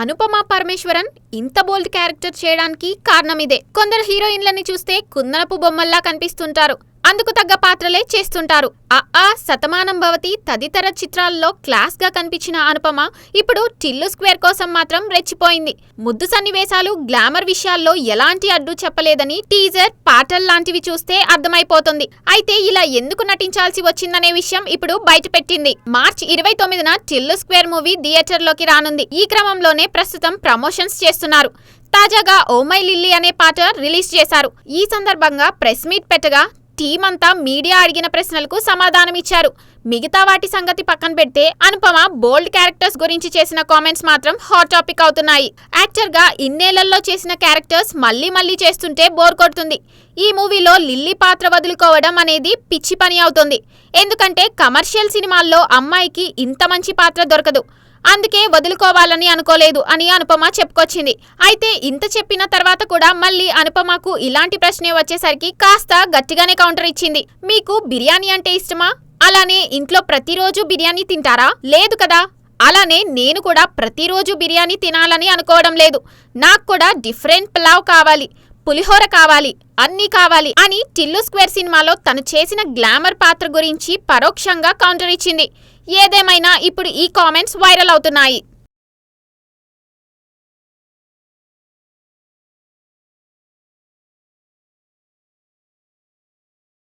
అనుపమ పరమేశ్వరన్ ఇంత బోల్డ్ క్యారెక్టర్ చేయడానికి కారణం ఇదే. కొందరు హీరోయిన్లని చూస్తే కుందనపు బొమ్మల్లా కనిపిస్తుంటారు. అందుకు తగ్గ పాత్రలే చేస్తుంటారు. ఆ శతమానం భవతి తదితర చిత్రాల్లో క్లాస్గా కనిపించిన అనుపమ ఇప్పుడు టిల్లు స్క్వేర్ కోసం మాత్రం రెచ్చిపోయింది. ముద్దు సన్నివేశాలు గ్లామర్ విషయాల్లో ఎలాంటి అడ్డు చెప్పలేదని టీజర్ పాటల్ లాంటివి చూస్తే అర్థమైపోతుంది. అయితే ఇలా ఎందుకు నటించాల్సి వచ్చిందనే విషయం ఇప్పుడు బయటపెట్టింది. మార్చ్ ఇరవై తొమ్మిదిన టిల్లు స్క్వేర్ మూవీ థియేటర్లోకి రానుంది. ఈ క్రమంలోనే ప్రస్తుతం ప్రమోషన్స్ చేస్తున్నారు. తాజాగా ఓమై లిల్లీ అనే పాట రిలీజ్ చేశారు. ఈ సందర్భంగా ప్రెస్ మీట్ పెట్టగా టీం అంతా మీడియా అడిగిన ప్రశ్నలకు సమాధానమిచ్చారు. మిగతా వాటి సంగతి పక్కన పెడితే అనుపమ బోల్డ్ క్యారెక్టర్స్ గురించి చేసిన కామెంట్స్ మాత్రం హాట్ టాపిక్ అవుతున్నాయి. యాక్టర్గా ఇన్నేళ్ళలో చేసిన క్యారెక్టర్స్ మళ్ళీ మళ్ళీ చేస్తుంటే బోర్ కొడుతుంది. ఈ మూవీలో లిల్లీ పాత్ర వదులుకోవడం అనేది పిచ్చి పని అవుతుంది. ఎందుకంటే కమర్షియల్ సినిమాల్లో అమ్మాయికి ఇంత మంచి పాత్ర దొరకదు. అందుకే వదులుకోవాలని అనుకోలేదు అని అనుపమ చెప్పుకొచ్చింది. అయితే ఇంత చెప్పిన తర్వాత కూడా మళ్ళీ అనుపమకు ఇలాంటి ప్రశ్నే వచ్చేసరికి కాస్త గట్టిగానే కౌంటర్ ఇచ్చింది. మీకు బిర్యానీ అంటే ఇష్టమా? అలానే ఇంట్లో ప్రతిరోజు బిర్యానీ తింటారా? లేదు కదా. అలానే నేను కూడా ప్రతిరోజు బిర్యానీ తినాలని అనుకోవడం లేదు. నాకు కూడా డిఫరెంట్ పులావ్ కావాలి. పులిహోర కావాలి అన్నీ కావాలి అని టిల్లు స్క్వేర్ సినిమాలో తను చేసిన గ్లామర్ పాత్ర గురించి పరోక్షంగా కౌంటర్ ఇచ్చింది. ఏదేమైనా ఇప్పుడు ఈ కామెంట్స్ వైరల్ అవుతున్నాయి.